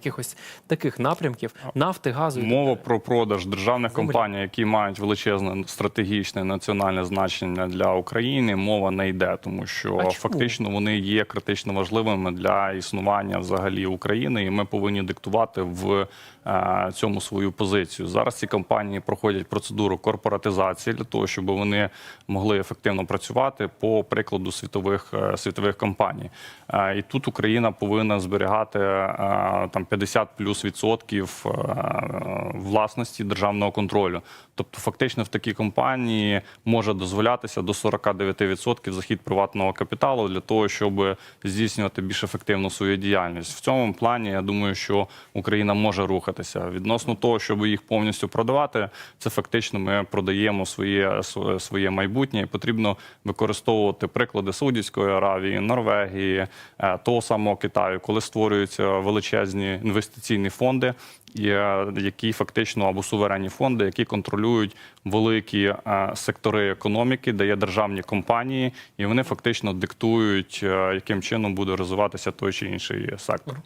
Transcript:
якихось таких напрямків нафти, газу. Мова про продаж державних Землі. компаній, які мають величезне стратегічне національне значення для України. Мова не йде, тому що А фактично вони є критично важливими для існування взагалі України, і ми повинні диктувати в е, цьому свою позицію. Зараз ці компанії проходять процедуру корпоратизації для того, щоб вони могли ефективно працювати по прикладу світових е, світових компаній. Е, І тут Україна повинна зберігати е, там 50 плюс відсотків е, власності державного контролю. Тобто, фактично, в такі компанії може дозволятися до 49% захід приватного капіталу для того, щоб здійснювати більш ефективно свою діяльність. В цьому плані я думаю, що Україна може рухатися відносно того, щоб їх повністю продавати. Це фактично ми продаємо своє своє майбутнє. І потрібно використовувати приклади Саудівської Аравії, Норвегії, е, того самого Китаю, коли створюються величезні інвестиційні фонди, які фактично або суверенні фонди, які контролюють великі е, сектори економіки, де є державні компанії, і вони фактично диктують, е, яким чином буде розвиватися той чи інший сектор.